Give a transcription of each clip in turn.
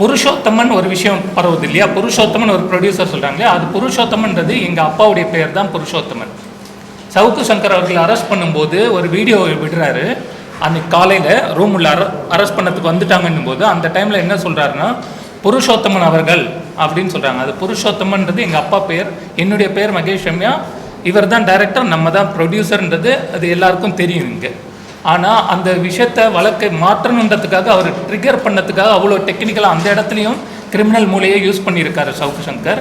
புருஷோத்தமன் ஒரு விஷயம் பரவுது இல்லையா? புருஷோத்தமன் ஒரு ப்ரொடியூசர் சொல்கிறாங்க அது புருஷோத்தமன்றது எங்கள் அப்பாவுடைய பெயர் தான் புருஷோத்தமன். சவுக்கு சங்கர் அவர்கள் அரெஸ்ட் பண்ணும்போது ஒரு வீடியோ விடுறாரு. அன்னைக்கு காலையில் ரூம் உள்ள அர அரெஸ்ட் பண்ணதுக்கு வந்துட்டாங்கன்னும் போது அந்த டைமில் என்ன சொல்கிறாருன்னா புருஷோத்தமன் அவர்கள் அப்படின்னு சொல்கிறாங்க அது புருஷோத்தமன்றது எங்கள் அப்பா பெயர் என்னுடைய பெயர் மகேஷ் ரம்யா. இவர் தான் டைரக்டர் நம்ம தான் ப்ரொடியூசர்ன்றது அது எல்லாருக்கும் தெரியும் இங்கே. ஆனால் அந்த விஷயத்தை வழக்கை மாற்றணுன்றதுக்காக அவர் ட்ரிகர் பண்ணதுக்காக அவ்வளோ டெக்னிக்கலாக அந்த இடத்துலையும் கிரிமினல் மூலையை யூஸ் பண்ணியிருக்காரு சவுக்கு சங்கர்.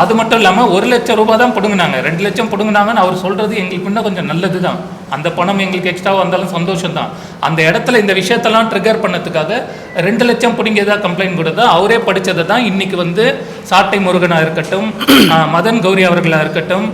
அது மட்டும் இல்லாமல் ஒரு லட்சம் ரூபாய் தான் பிடுங்கினாங்க. ரெண்டு லட்சம் பிடுங்கினாங்கன்னு அவர் சொல்கிறது எங்களுக்கு இன்னும் கொஞ்சம் நல்லது தான் அந்த பணம் எங்களுக்கு எக்ஸ்ட்ராவாக வந்தாலும் சந்தோஷம் தான் அந்த இடத்துல இந்த விஷயத்தெல்லாம் ட்ரிகர் பண்ணதுக்காக ரெண்டு லட்சம் பிடிங்கதா கம்ப்ளைண்ட் கொடுத்தா அவரே படித்ததை தான் இன்னைக்கு வந்து சாட்டை முருகனாக இருக்கட்டும் மதன் கௌரி அவர்களாக இருக்கட்டும்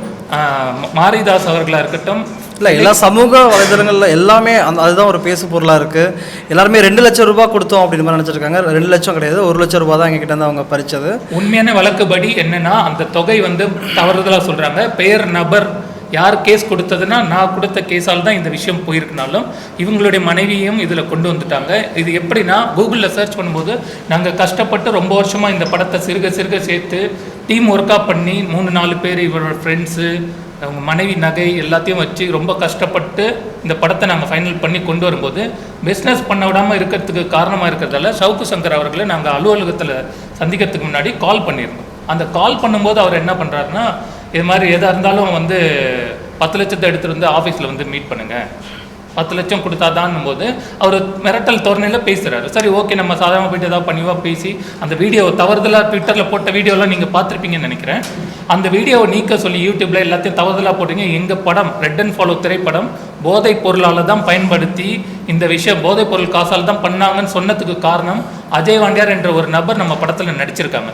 மாரிதாஸ் அவர்களாக இருக்கட்டும் இல்லை எல்லா சமூக வலைதளங்களில் எல்லாமே அந்த அதுதான் ஒரு பேசு பொருளாக இருக்குது எல்லாருமே ரெண்டு லட்சம் ரூபாய் கொடுத்தோம் அப்படின்னு மாதிரி நினச்சிருக்காங்க. ரெண்டு லட்சம் கிடையாது ஒரு லட்சம் ரூபாய் தான் எங்ககிட்ட இருந்து அவங்க பறிச்சது. உண்மையான வழக்குப்படி என்னன்னா அந்த தொகை வந்து தவறுதலாக சொல்கிறாங்க பெயர் நபர் யார் கேஸ் கொடுத்ததுன்னா நான் கொடுத்த கேஸால் தான் இந்த விஷயம் போயிருக்குனாலும் இவங்களுடைய மனைவியும் இதில் கொண்டு வந்துட்டாங்க. இது எப்படின்னா கூகுளில் சர்ச் பண்ணும்போது நாங்கள் கஷ்டப்பட்டு ரொம்ப வருஷமாக இந்த படத்தை சிறுக சிறுக சேர்த்து டீம் ஒர்க்காக பண்ணி மூணு நாலு பேர் இவரோட ஃப்ரெண்ட்ஸு அவங்க மனைவி நகை எல்லாத்தையும் வச்சு ரொம்ப கஷ்டப்பட்டு இந்த படத்தை நாங்கள் ஃபைனல் பண்ணி கொண்டு வரும்போது பிஸ்னஸ் பண்ண விடாமல் இருக்கிறதுக்கு காரணமாக இருக்கிறதால சவுக்கு சங்கர் அவர்களை நாங்கள் அலுவலகத்தில் சந்திக்கிறதுக்கு முன்னாடி கால் பண்ணியிருந்தோம். அந்த கால் பண்ணும்போது அவர் என்ன பண்ணுறாருன்னா இது மாதிரி எதாக இருந்தாலும் வந்து பத்து லட்சத்தை எடுத்துகிட்டு வந்து ஆஃபீஸில் வந்து மீட் பண்ணுங்கள் பத்து லட்சம் கொடுத்தாதான் போது அவர் மிரட்டல் தோரணையில் பேசுகிறாரு சரி ஓகே நம்ம சாதாரண போயிட்டு ஏதாவது பண்ணிவா பேசி அந்த வீடியோ தவறுதலாக ட்விட்டரில் போட்ட வீடியோலாம் நீங்கள் பார்த்துருப்பீங்கன்னு நினைக்கிறேன். அந்த வீடியோவை நீக்க சொல்லி யூடியூப்பில் எல்லாத்தையும் தவறுதலாக போட்டீங்க எங்கள் படம் ரெட் அண்ட் ஃபாலோ திரைப்படம் போதைப் பொருளால் தான் பயன்படுத்தி இந்த விஷயம் போதைப் பொருள் காசால் தான் பண்ணாங்கன்னு சொன்னதுக்கு காரணம் அஜய் வாண்டியார் என்ற ஒரு நபர் நம்ம படத்தில் நடிச்சிருக்காங்க.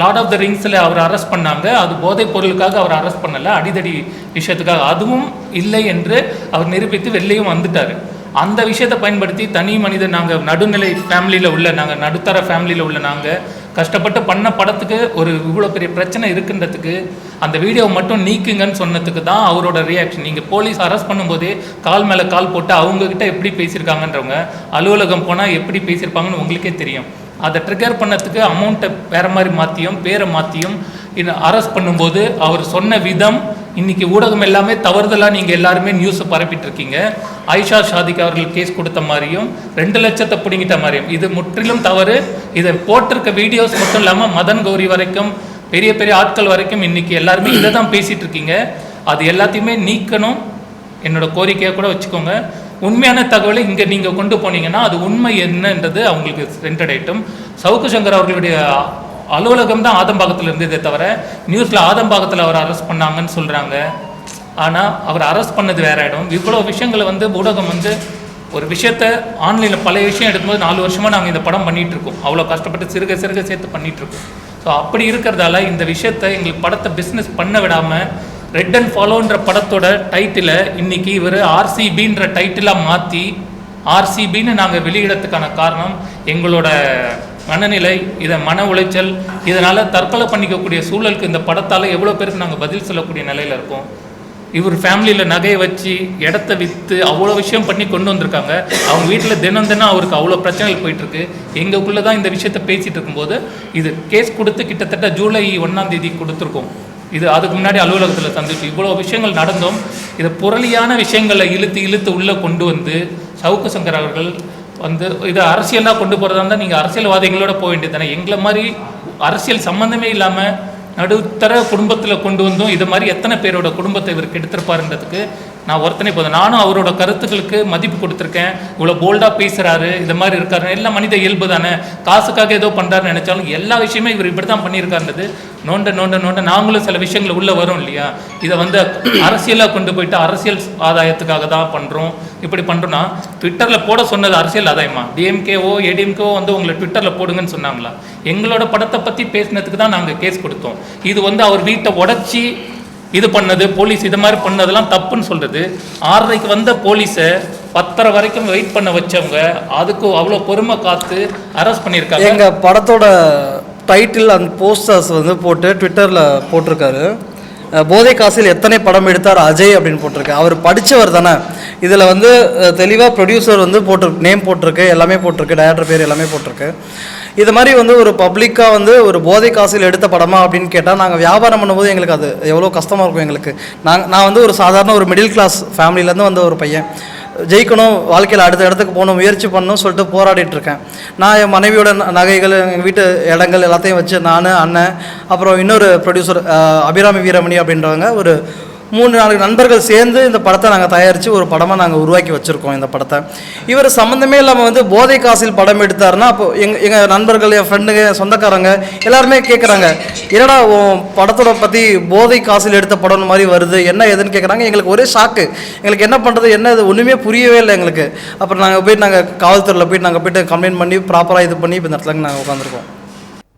லார்ட் ஆஃப் த ரிங்ஸில் அவர் அரெஸ்ட் பண்ணாங்க. அது போதைப் பொருளுக்காக அவர் அரெஸ்ட் பண்ணலை. அடிதடி விஷயத்துக்காக. அதுவும் இல்லை என்று அவர் நிரூபித்து வெளிலையும் வந்துட்டார். அந்த விஷயத்தை பயன்படுத்தி தனி மனித நாங்கள் நடுநிலை ஃபேமிலியில் உள்ள நாங்கள் நடுத்தர ஃபேமிலியில் உள்ள நாங்கள் கஷ்டப்பட்டு பண்ண படத்துக்கு ஒரு இவ்வளோ பெரிய பிரச்சனை இருக்குன்றதுக்கு அந்த வீடியோவை மட்டும் நீக்குங்கன்னு சொன்னதுக்கு தான் அவரோட ரியாக்ஷன் நீங்கள் போலீஸ் அரெஸ்ட் பண்ணும்போதே கால் மேலே கால் போட்டு அவங்கக்கிட்ட எப்படி பேசியிருக்காங்கன்றவங்க அலுவலகம் போனால் எப்படி பேசியிருப்பாங்கன்னு உங்களுக்கே தெரியும். அதை ட்ரிகர் பண்ணத்துக்கு அமௌண்ட்டை வேற மாதிரி மாற்றியும் பேரை மாற்றியும் இது அரெஸ்ட் பண்ணும்போது அவர் சொன்ன விதம் இன்னைக்கு ஊடகம் எல்லாமே தவறுதலாக நீங்கள் எல்லாருமே நியூஸை பரப்பிட்டு இருக்கீங்க. ஆயிஷா ஷாதிக் அவர்கள் கேஸ் கொடுத்த மாதிரியும் ரெண்டு லட்சத்தை பிடிங்கிட்ட மாதிரியும். இது முற்றிலும் தவறு. இதை போட்டிருக்க வீடியோஸ் மட்டும் இல்லாமல் மதன் கௌரி வரைக்கும் பெரிய பெரிய ஆட்கள் வரைக்கும் இன்னைக்கு எல்லாருமே இதை தான் பேசிட்டு இருக்கீங்க. அது எல்லாத்தையுமே நீக்கணும். என்னோட கோரிக்கையை கூட வச்சுக்கோங்க. உண்மையான தகவலை இங்கே நீங்கள் கொண்டு போனீங்கன்னா அது உண்மை என்னன்றது அவங்களுக்கு சென்றடையட்டும் சவுக்கு சங்கர் அவர்களுடைய அலுவலகம் தான் ஆதம்பாக்கத்தில் இருந்ததே தவிர நியூஸில் ஆதம்பாக்கத்தில் அவர் அரெஸ்ட் பண்ணாங்கன்னு சொல்கிறாங்க ஆனால் அவர் அரெஸ்ட் பண்ணது வேற இடம். இவ்வளோ விஷயங்களை வந்து ஊடகம் வந்து ஒரு விஷயத்த ஆன்லைனில் பழைய விஷயம் எடுக்கும்போது நாலு வருஷமாக நாங்கள் இந்த படம் பண்ணிகிட்ருக்கோம் அவ்வளோ கஷ்டப்பட்டு சிறுக சிறுக சேர்த்து பண்ணிகிட்ருக்கோம் ஸோ அப்படி இருக்கிறதால இந்த விஷயத்தை எங்களுக்கு படத்தை பிஸ்னஸ் பண்ண விடாமல் ரெட் அண்ட் ஃபாலோன்ற படத்தோட டைட்டிலை இன்னைக்கு இவர் ஆர்சிபின்ற டைட்டிலாக மாற்றி ஆர்சிபின்னு நாங்கள் வெளியிடத்துக்கான காரணம் எங்களோட மனநிலை இதை மன உளைச்சல் இதனால் தற்கொலை பண்ணிக்கக்கூடிய சூழலுக்கு இந்த படத்தால் எவ்வளோ பேருக்கு நாங்கள் பதில் சொல்லக்கூடிய நிலையில் இருக்கோம். இவர் ஃபேமிலியில் நகையை வச்சு இடத்த விற்று அவ்வளோ விஷயம் பண்ணி கொண்டு வந்திருக்காங்க. அவங்க வீட்டில் தினம் தினம் அவருக்கு அவ்வளோ பிரச்சனைகள் போயிட்டுருக்கு. எங்களுக்குள்ளே தான் இந்த விஷயத்த பேசிகிட்டு இருக்கும்போது இது கேஸ் கொடுத்து கிட்டத்தட்ட ஜூலை ஒன்றாம் தேதி கொடுத்துருக்கோம். இது அதுக்கு முன்னாடி அலுவலகத்தில் சந்திச்சு இவ்வளோ விஷயங்கள் நடந்தும். இதை புரளியான விஷயங்களை இழுத்து இழுத்து உள்ளே கொண்டு வந்து சவுக்கு சங்கர் அவர்கள் வந்து இதை அரசியலாக கொண்டு போகிறதா இருந்தால் நீங்கள் அரசியல்வாதிகளோட போக வேண்டியது தானே எங்களை மாதிரி அரசியல் சம்மந்தமே இல்லாமல் நடுத்தர குடும்பத்தில் கொண்டு வந்தும். இது மாதிரி எத்தனை பேரோட குடும்பத்தை இவர் கெடுத்திருப்பாருன்றதுக்கு நான் ஒருத்தனை போதும் நானும் அவரோட கருத்துக்களுக்கு மதிப்பு கொடுத்துருக்கேன். இவ்வளோ போல்டாக பேசுகிறாரு இந்த மாதிரி இருக்காரு எல்லாம் மனித இயல்பு தானே. காசுக்காக ஏதோ பண்ணுறாருன்னு நினச்சாலும் எல்லா விஷயமே இவர் இப்படி தான் பண்ணியிருக்காருன்றது. நோண்ட நோண்ட நோண்ட நாங்களும் சில விஷயங்கள் உள்ளே வரும் இல்லையா? இதை வந்து அரசியலாக கொண்டு போயிட்டு அரசியல் ஆதாயத்துக்காக தான் பண்ணுறோம் இப்படி பண்ணுறோன்னா ட்விட்டரில் போட சொன்னது அரசியல் ஆதாயமா? டிஎம்கேஓ ஏடிஎம்கேஓ வந்து உங்களை ட்விட்டரில் போடுங்கன்னு சொன்னாங்களா? எங்களோட படத்தை பற்றி பேசினதுக்கு தான் நாங்கள் கேஸ் கொடுத்தோம். இது வந்து அவர் வீட்டை உடச்சி இது பண்ணது போலீஸ் இது மாதிரி பண்ணதெல்லாம் தப்புன்னு சொல்றது. ஆறரைக்கு வந்த போலீஸை பத்தரை வரைக்கும் வெயிட் பண்ண வச்சவங்க அதுக்கு அவ்வளோ பொறுமை காத்து அரெஸ்ட் பண்ணியிருக்காங்க. எங்கள் படத்தோட டைட்டில் அந்த போஸ்டர்ஸ் வந்து போட்டு ட்விட்டரில் போட்டிருக்காரு. போதை காசில் எத்தனை படம் எடுத்தார் அஜய் அப்படின்னு போட்டிருக்கு. அவர் படித்தவர் தானே. இதில் வந்து தெளிவாக ப்ரொடியூசர் வந்து போட்டு நேம் போட்டிருக்கு எல்லாமே போட்டிருக்கு டேரக்டர் பேர் எல்லாமே போட்டிருக்கு. இது மாதிரி வந்து ஒரு பப்ளிக்காக வந்து ஒரு போதை காசில் எடுத்த படமா அப்படின்னு கேட்டால் நாங்கள் வியாபாரம் பண்ணும்போது எங்களுக்கு அது எவ்வளோ கஷ்டமாக இருக்கும் எங்களுக்கு. நான் நான் வந்து ஒரு சாதாரண ஒரு மிடில் கிளாஸ் ஃபேமிலியிலேருந்து வந்த ஒரு பையன். ஜெயிக்கணும் வாழ்க்கையில் அடுத்த இடத்துக்கு போகணும் முயற்சி பண்ணணும் சொல்லிட்டு போராடிட்டு இருக்கேன். நான் என் மனைவியோட நகைகள் எங்கள் வீட்டு இடங்கள் எல்லாத்தையும் வச்சு நான் அண்ணன் அப்புறம் இன்னொரு ப்ரொடியூசர் அபிராமி வீரமணி அப்படின்றவங்க ஒரு மூணு நாலு நண்பர்கள் சேர்ந்து இந்த படத்தை நாங்கள் தயாரித்து ஒரு படமாக நாங்கள் உருவாக்கி வச்சுருக்கோம் இந்த படத்தை. இவர் சம்மந்தமே இல்லாமல் வந்து போதை காசில் படம் எடுத்தாருன்னா அப்போ எங்கள் எங்கள் நண்பர்கள் என் ஃப்ரெண்டுங்க சொந்தக்காரங்க எல்லாருமே கேட்குறாங்க என்னடா உன் படத்தோட பற்றி போதை காசில் எடுத்த படம் மாதிரி வருது என்ன ஏதுன்னு கேட்குறாங்க எங்களுக்கு ஒரே ஷாக்கு எங்களுக்கு என்ன பண்ணுறது என்ன இது ஒன்றுமே புரியவே இல்லை எங்களுக்கு. அப்புறம் நாங்கள் போயிட்டு நாங்கள் காவல்துறையில் போய்ட்டு நாங்கள் போய்ட்டு கம்ப்ளைண்ட் பண்ணி ப்ராப்பராக இது பண்ணி இப்போ இந்த இடத்துல நாங்கள் உட்காந்துருக்கோம்